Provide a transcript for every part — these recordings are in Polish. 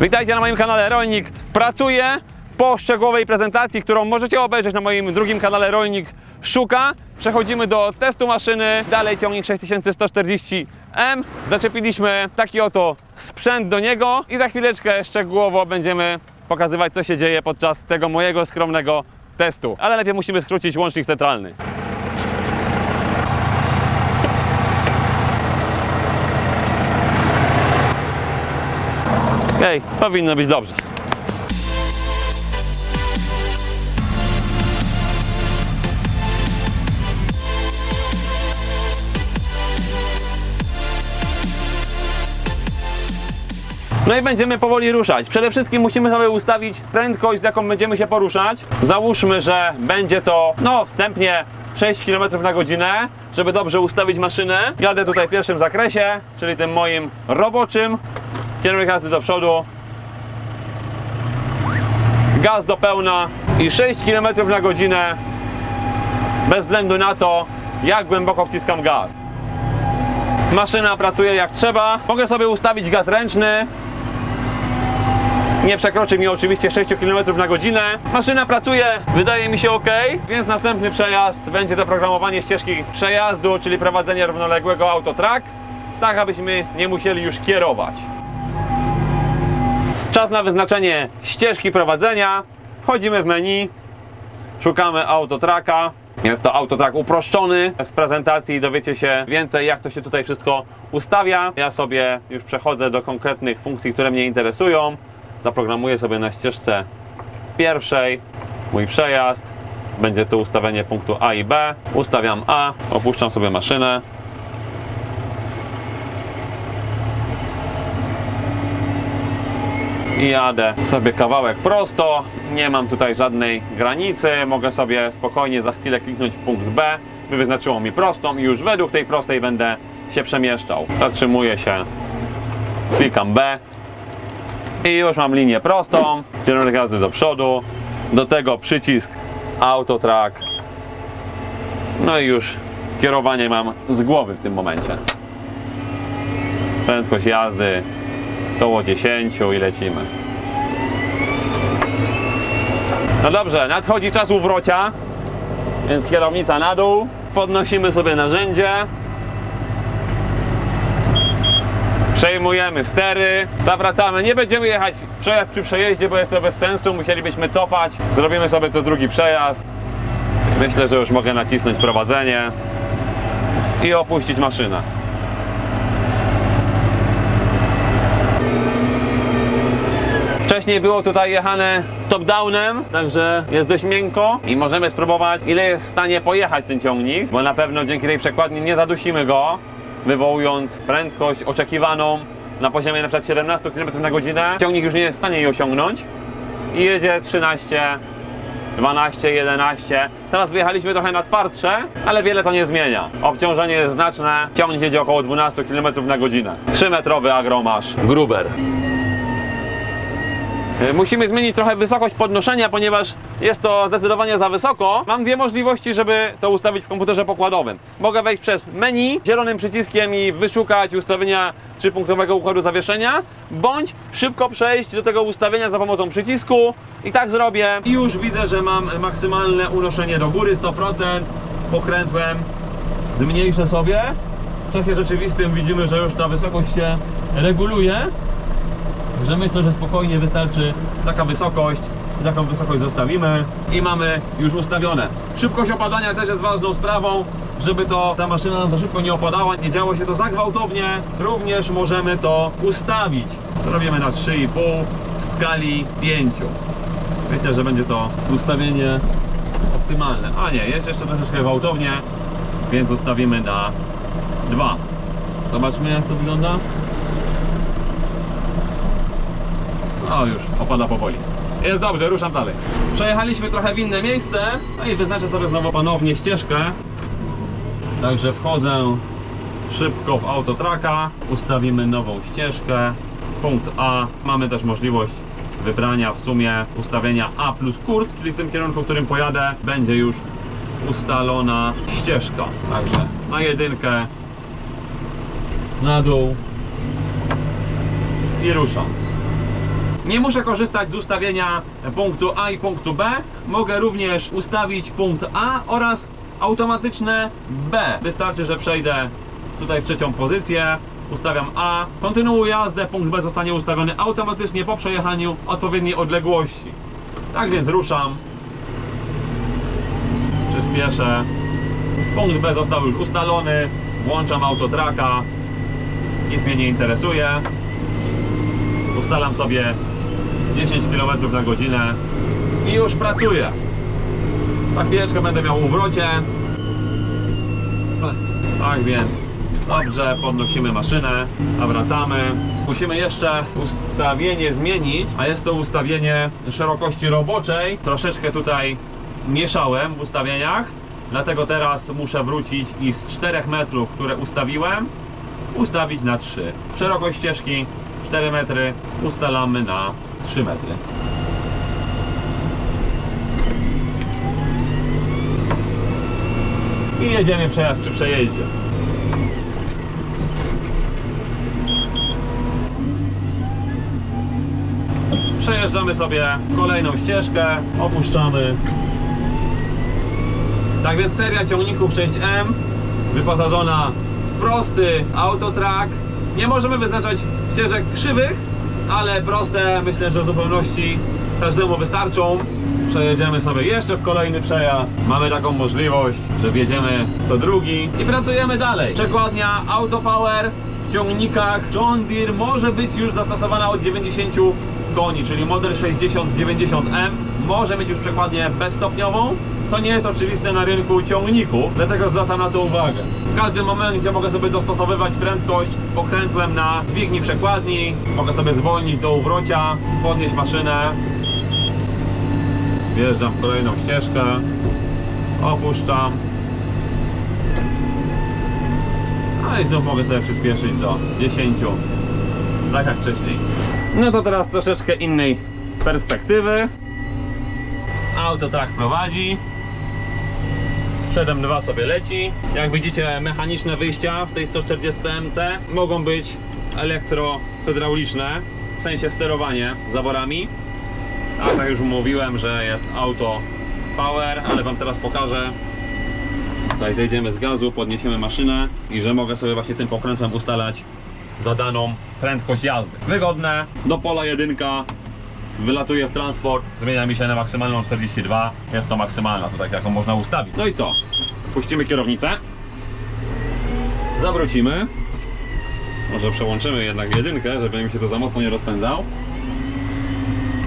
Witajcie na moim kanale Rolnik. Pracuję po szczegółowej prezentacji, którą możecie obejrzeć na moim drugim kanale Rolnik Szuka. Przechodzimy do testu maszyny. Dalej ciągnik 6140M. Zaczepiliśmy taki oto sprzęt do niego i za chwileczkę szczegółowo będziemy pokazywać, co się dzieje podczas tego mojego skromnego testu. Ale lepiej musimy skrócić łącznik centralny. Okej, powinno być dobrze. No i będziemy powoli ruszać. Przede wszystkim musimy sobie ustawić prędkość, z jaką będziemy się poruszać. Załóżmy, że będzie to, no wstępnie 6 km na godzinę, żeby dobrze ustawić maszynę. Jadę tutaj w pierwszym zakresie, czyli tym moim roboczym. Kierunek jazdy do przodu. Gaz do pełna i 6 km na godzinę bez względu na to, jak głęboko wciskam gaz. Maszyna pracuje jak trzeba. Mogę sobie ustawić gaz ręczny. Nie przekroczy mi oczywiście 6 km na godzinę. Maszyna pracuje, wydaje mi się ok, więc następny przejazd będzie to programowanie ścieżki przejazdu, czyli prowadzenie równoległego autotrack, tak abyśmy nie musieli już kierować. Czas na wyznaczenie ścieżki prowadzenia. Wchodzimy w menu, szukamy autotraka. Jest to autotrak uproszczony. Z prezentacji dowiecie się więcej, jak to się tutaj wszystko ustawia. Ja sobie już przechodzę do konkretnych funkcji, które mnie interesują. Zaprogramuję sobie na ścieżce pierwszej mój przejazd. Będzie to ustawienie punktu A i B. Ustawiam A, opuszczam sobie maszynę. I jadę sobie kawałek prosto. Nie mam tutaj żadnej granicy. Mogę sobie spokojnie za chwilę kliknąć punkt B. By wyznaczyło mi prostą i już według tej prostej będę się przemieszczał. Zatrzymuję się, klikam B i już mam linię prostą. Kierunek jazdy do przodu. Do tego przycisk Autotrack. No i już kierowanie mam z głowy w tym momencie. Prędkość jazdy Koło 10 i lecimy. No dobrze, nadchodzi czas uwrocia, więc kierownica na dół. Podnosimy sobie narzędzie. Przejmujemy stery, zawracamy. Nie będziemy jechać przejazd przy przejeździe, bo jest to bez sensu. Musielibyśmy cofać. Zrobimy sobie co drugi przejazd. Myślę, że już mogę nacisnąć prowadzenie i opuścić maszynę. Wcześniej było tutaj jechane top-downem, także jest dość miękko i możemy spróbować, ile jest w stanie pojechać ten ciągnik, bo na pewno dzięki tej przekładni nie zadusimy go, wywołując prędkość oczekiwaną na poziomie przykład 17 km na godzinę. Ciągnik już nie jest w stanie jej osiągnąć i jedzie 13 12, 11. Teraz wyjechaliśmy trochę na twardsze, ale wiele to nie zmienia. Obciążenie jest znaczne, ciągnik jedzie około 12 km na godzinę. 3-metrowy agromasz Gruber. Y, Musimy zmienić trochę wysokość podnoszenia, ponieważ jest to zdecydowanie za wysoko. Mam dwie możliwości, żeby to ustawić w komputerze pokładowym. Mogę wejść przez menu zielonym przyciskiem i wyszukać ustawienia trzypunktowego układu zawieszenia, bądź szybko przejść do tego ustawienia za pomocą przycisku i tak zrobię. I już widzę, że mam maksymalne unoszenie do góry 100%. Pokrętłem zmniejszę sobie. W czasie rzeczywistym widzimy, że już ta wysokość się reguluje. Także myślę, że spokojnie wystarczy taka wysokość taką wysokość zostawimy i mamy już ustawione. Szybkość opadania też jest ważną sprawą, żeby to ta maszyna nam za szybko nie opadała, nie działo się to za gwałtownie, również możemy to ustawić. To robimy na 3,5 w skali 5. Myślę, że będzie to ustawienie optymalne. A nie, jest jeszcze troszeczkę gwałtownie, więc ustawimy na 2. Zobaczmy jak to wygląda. O, już opada powoli. Jest dobrze, ruszam dalej. Przejechaliśmy trochę w inne miejsce, no i wyznaczę sobie znowu ponownie ścieżkę. Także wchodzę szybko w autotraka, ustawimy nową ścieżkę. Punkt A. Mamy też możliwość wybrania w sumie ustawienia A plus kurs, czyli w tym kierunku, w którym pojadę, będzie już ustalona ścieżka. Także na jedynkę, na dół i ruszam. Nie muszę korzystać z ustawienia punktu A i punktu B. Mogę również ustawić punkt A oraz automatyczne B. Wystarczy, że przejdę tutaj w trzecią pozycję. Ustawiam A, kontynuuję jazdę, punkt B zostanie ustawiony automatycznie po przejechaniu odpowiedniej odległości. Tak więc ruszam. Przyspieszę. Punkt B został już ustalony. Włączam autotraka. Nic mnie nie interesuje. Ustalam sobie 10 km na godzinę i już pracuję. Za chwileczkę będę miał uwrocie. Tak więc dobrze, podnosimy maszynę, a wracamy. Musimy jeszcze ustawienie zmienić, a jest to ustawienie szerokości roboczej. Troszeczkę tutaj mieszałem w ustawieniach, dlatego teraz muszę wrócić i z 4 metrów, które ustawiłem, ustawić na 3. Szerokość ścieżki 4 metry ustalamy na 3 metry. I jedziemy przejazd przy przejeździe. Przejeżdżamy sobie kolejną ścieżkę, opuszczamy. Tak więc seria ciągników 6M wyposażona prosty autotrack. Nie możemy wyznaczać ścieżek krzywych, ale proste myślę, że w zupełności każdemu wystarczą. Przejedziemy sobie jeszcze w kolejny przejazd. Mamy taką możliwość, że wjedziemy co drugi i pracujemy dalej. Przekładnia Autopower w ciągnikach John Deere może być już zastosowana od 90 koni, czyli model 6090M może mieć już przekładnię bezstopniową, co nie jest oczywiste na rynku ciągników, dlatego zwracam na to uwagę. W każdym momencie mogę sobie dostosowywać prędkość pokrętłem na dźwigni przekładni, mogę sobie zwolnić do uwrocia, podnieść maszynę, wjeżdżam w kolejną ścieżkę, opuszczam, a i znów mogę sobie przyspieszyć do 10, tak jak wcześniej. No to teraz troszeczkę innej perspektywy. Auto tak prowadzi. 7.2 sobie leci. Jak widzicie, mechaniczne wyjścia w tej 140 MC mogą być elektrohydrauliczne, w sensie sterowanie zaworami. A tak już mówiłem, że jest auto power, ale Wam teraz pokażę. Tutaj zejdziemy z gazu, podniesiemy maszynę i że mogę sobie właśnie tym pokrętłem ustalać zadaną prędkość jazdy. Wygodne, do pola jedynka, wylatuje w transport, zmienia mi się na maksymalną 42, jest to maksymalna, to tak jaką można ustawić. No i co? Puścimy kierownicę, zawrócimy, może przełączymy jednak jedynkę, żeby mi się to za mocno nie rozpędzał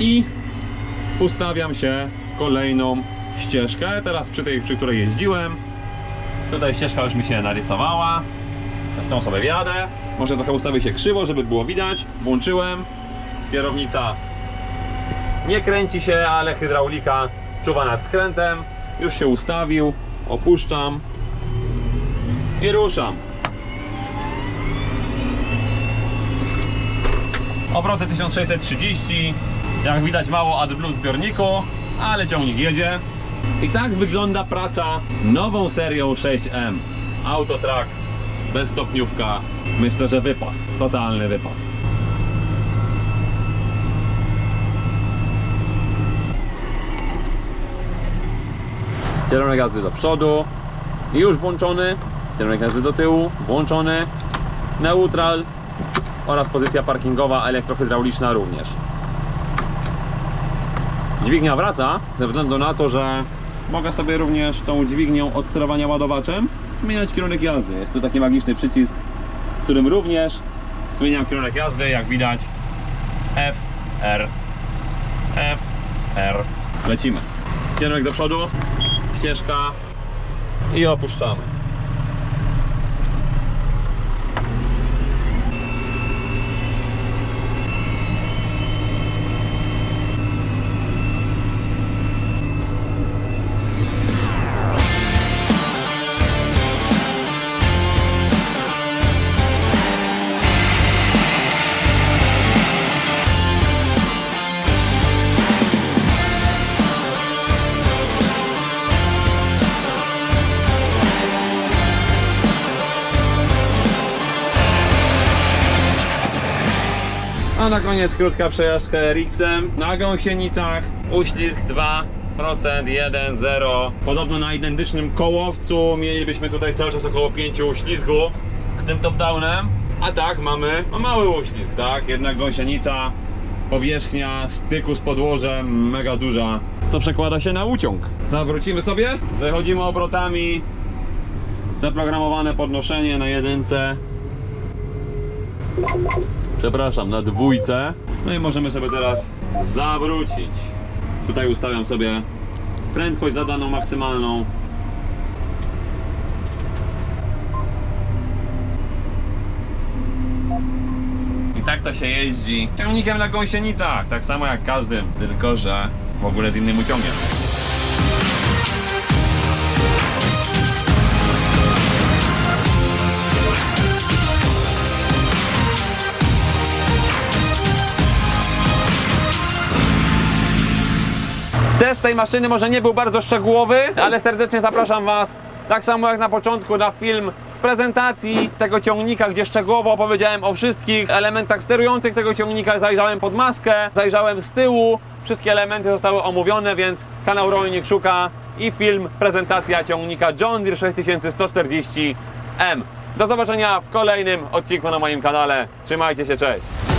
i ustawiam się w kolejną ścieżkę, teraz przy tej, przy której jeździłem, tutaj ścieżka już mi się narysowała, w tą sobie wjadę. Może trochę ustawię się krzywo, żeby było widać. Włączyłem. Kierownica nie kręci się, ale hydraulika czuwa nad skrętem. Już się ustawił. Opuszczam. I ruszam. Obroty 1630. Jak widać mało AdBlue w zbiorniku, ale ciągnik jedzie. I tak wygląda praca nową serią 6M. Autotrack bezstopniówka. Myślę, że wypas. Totalny wypas. Kierunek jazdy do przodu. Już włączony. Kierunek jazdy do tyłu. Włączony. Neutral. Oraz pozycja parkingowa elektrohydrauliczna również. Dźwignia wraca ze względu na to, że mogę sobie również tą dźwignią od sterowania ładowaczem zmieniać kierunek jazdy. Jest tu taki magiczny przycisk, którym również zmieniam kierunek jazdy, jak widać F, R, F, R. Lecimy. Kierunek do przodu, ścieżka i opuszczamy. A na koniec krótka przejażdżka RX-em na gąsienicach, uślizg 2%, 1, 0. Podobno na identycznym kołowcu mielibyśmy tutaj cały czas około 5 uślizgu z tym top-downem. A tak mamy no mały uślizg, tak? Jednak gąsienica, powierzchnia styku z podłożem mega duża, co przekłada się na uciąg. Zawrócimy sobie, zachodzimy obrotami, zaprogramowane podnoszenie na jedynce. Przepraszam, na dwójce. No i możemy sobie teraz zawrócić. Tutaj ustawiam sobie prędkość zadaną maksymalną. I tak to się jeździ ciągnikiem na gąsienicach, tak samo jak każdym, tylko że w ogóle z innym uciągiem. Test tej maszyny może nie był bardzo szczegółowy, ale serdecznie zapraszam Was, tak samo jak na początku, na film z prezentacji tego ciągnika, gdzie szczegółowo opowiedziałem o wszystkich elementach sterujących tego ciągnika. Zajrzałem pod maskę, zajrzałem z tyłu, wszystkie elementy zostały omówione, więc kanał Rolnik Szuka i film, prezentacja ciągnika John Deere 6140M. Do zobaczenia w kolejnym odcinku na moim kanale. Trzymajcie się, cześć!